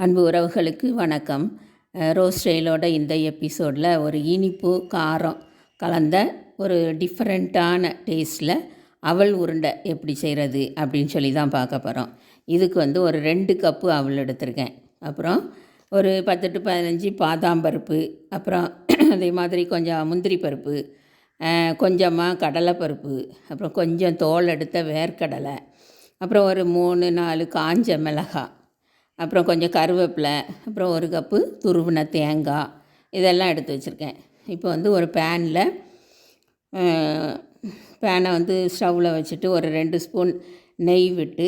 அன்பு உறவுகளுக்கு வணக்கம். ரோஸ் ஸ்டைலோட இந்த எபிசோடில் ஒரு இனிப்பு காரம் கலந்த ஒரு டிஃப்ரெண்ட்டான டேஸ்ட்டில் அவல் உருண்டை எப்படி செய்கிறது அப்படின்னு சொல்லி தான் பார்க்க போகிறோம் இதுக்கு வந்து ஒரு ரெண்டு கப்பு அவல் எடுத்திருக்கேன். அப்புறம் ஒரு பத்து டு பதினஞ்சு பாதாம் பருப்பு அப்புறம் அதே மாதிரி கொஞ்சம் முந்திரி பருப்பு கொஞ்சமாக கடலைப்பருப்பு அப்புறம் கொஞ்சம் தோல் எடுத்த வேர்க்கடலை அப்புறம் ஒரு மூணு நாலு காஞ்ச மிளகாய் அப்புறம் கொஞ்சம் கருவேப்பிலை அப்புறம் ஒரு கப்பு துருவின தேங்காய் இதெல்லாம் எடுத்து வச்சுருக்கேன். இப்போ வந்து ஒரு பேனில் பேனை வந்து ஸ்டவ்வில் வச்சுட்டு ஒரு ரெண்டு ஸ்பூன் நெய் விட்டு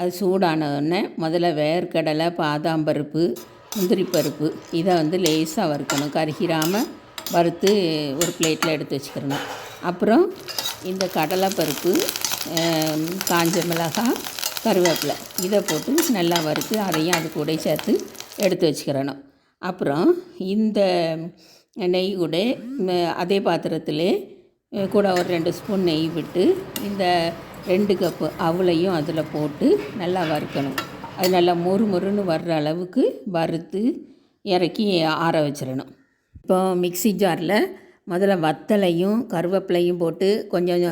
அது சூடான உடனே முதல்ல வேர்க்கடலை பாதாம் பருப்பு முந்திரி பருப்பு இதை வந்து லேசாக வறுக்கணும். கருகிராமல் வறுத்து ஒரு பிளேட்டில் எடுத்து வச்சுக்கிறணும் அப்புறம் இந்த கடலைப்பருப்பு காஞ்ச மிளகாய் கருவேப்பிலை. இதை போட்டு நல்லா வறுத்து அதையும் அது கூட சேர்த்து எடுத்து வச்சுக்கிறணும். அப்புறம் இந்த நெய் கூட அதே பாத்திரத்திலே கூட ஒரு ரெண்டு ஸ்பூன் நெய் விட்டு இந்த ரெண்டு கப்பு அவளையும் அதில் போட்டு நல்லா வறுக்கணும். அது நல்லா மொறு மொறுன்னு வர்ற அளவுக்கு வறுத்து இறக்கி ஆற வச்சிடணும் இப்போ மிக்ஸி ஜாரில் முதல்ல வத்தலையும் கருவேப்பிலையும் போட்டு கொஞ்சம்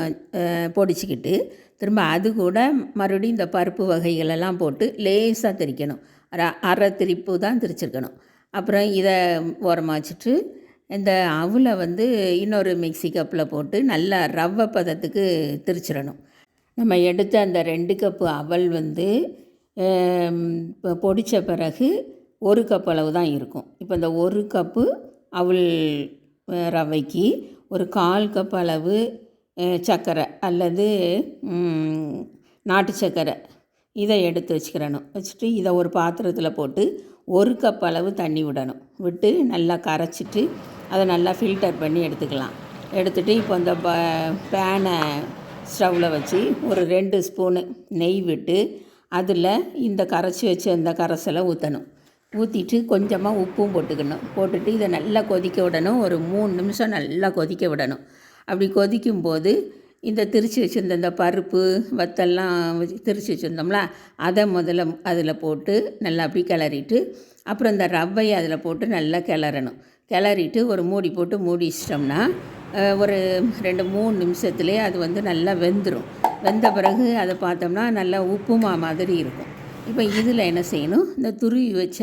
பொடிச்சிக்கிட்டு திரும்ப அது கூட மறுபடியும் இந்த பருப்பு வகைகளெல்லாம் போட்டு லேசாக திரிக்கணும். அரை அரை திரிப்பு தான் திரிச்சிருக்கணும். அப்புறம் இதை ஓரமாக வச்சுட்டு இந்த அவலை வந்து இன்னொரு மிக்ஸி கப்பில் போட்டு நல்லா ரவை பதத்துக்கு திரிச்சிடணும். நம்ம எடுத்த அந்த ரெண்டு கப்பு அவல் வந்து பொடித்த பிறகு ஒரு கப் அளவு தான் இருக்கும். இப்போ இந்த ஒரு கப்பு அவல் ரவைக்கு ஒரு கால் கப் அளவு சர்க்கரை அல்லது நாட்டு சர்க்கரை இதை எடுத்து வச்சுக்கிறணும். வச்சுட்டு இதை ஒரு பாத்திரத்தில் போட்டு ஒரு கப் அளவு தண்ணி விடணும். விட்டு நல்லா கரைச்சிட்டு அதை நல்லா ஃபில்டர் பண்ணி எடுத்துக்கலாம். எடுத்துகிட்டு இப்போ இந்த ப பேனை ஸ்டவ்வில் வச்சு ஒரு ரெண்டு ஸ்பூனு நெய் விட்டு அதில் இந்த கரைச்சி வச்ச இந்த கரைசலை ஊற்றணும் ஊற்றிட்டு கொஞ்சமாக உப்பும் போட்டுக்கணும். போட்டுட்டு இதை நல்லா கொதிக்க விடணும். ஒரு மூணு நிமிஷம் நல்லா கொதிக்க விடணும். அப்படி கொதிக்கும்போது இந்த திரிச்சு வச்சுருந்த இந்த பருப்பு வத்தெல்லாம் திரிச்சு வச்சுருந்தோம்ல அதை முதல்ல அதில் போட்டு நல்லா அப்படி கிளறிட்டு அப்புறம் இந்த ரவையை அதில் போட்டு நல்லா கிளறணும். கிளறிட்டு ஒரு மூடி போட்டு மூடி வச்சிட்டோம்னா ஒரு ரெண்டு மூணு நிமிஷத்துலேயே அது வந்து நல்லா வெந்துடும் வெந்த பிறகு அதை பார்த்தோம்னா நல்லா உப்புமா மாதிரி இருக்கும். இப்போ இதில் என்ன செய்யணும்? இந்த துருவி வச்ச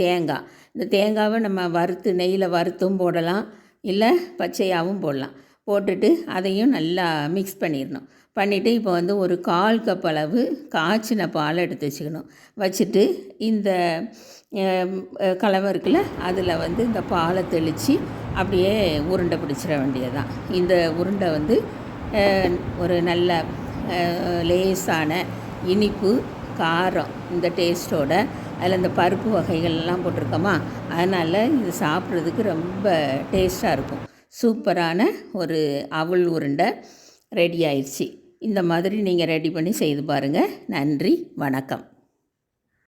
தேங்காய் இந்த தேங்காவை நம்ம வறுத்து நெய்யில் வறுத்தும் போடலாம். இல்லை பச்சையாகவும் போடலாம். போட்டுட்டு அதையும் நல்லா மிக்ஸ் பண்ணிடணும். பண்ணிவிட்டு இப்போ வந்து ஒரு கால் கப் அளவு காய்ச்சின பால் எடுத்து வச்சுக்கணும். வச்சுட்டு இந்த கலவை இருக்குல்ல அதில் வந்து இந்த பாலை தெளித்து அப்படியே உருண்டை பிடிச்சிட வேண்டியதுதான். இந்த உருண்டை வந்து ஒரு நல்ல லேசான இனிப்பு காரம் இந்த டேஸ்ட்டோட அதில் இந்த பருப்பு வகைகள்லாம் போட்டிருக்கோமா? அதனால் இது சாப்பிட்றதுக்கு ரொம்ப டேஸ்ட்டாக இருக்கும். சூப்பரான ஒரு அவல் உருண்டை ரெடி ஆயிடுச்சு இந்த மாதிரி நீங்கள் ரெடி பண்ணி செய்து பாருங்கள் நன்றி வணக்கம்.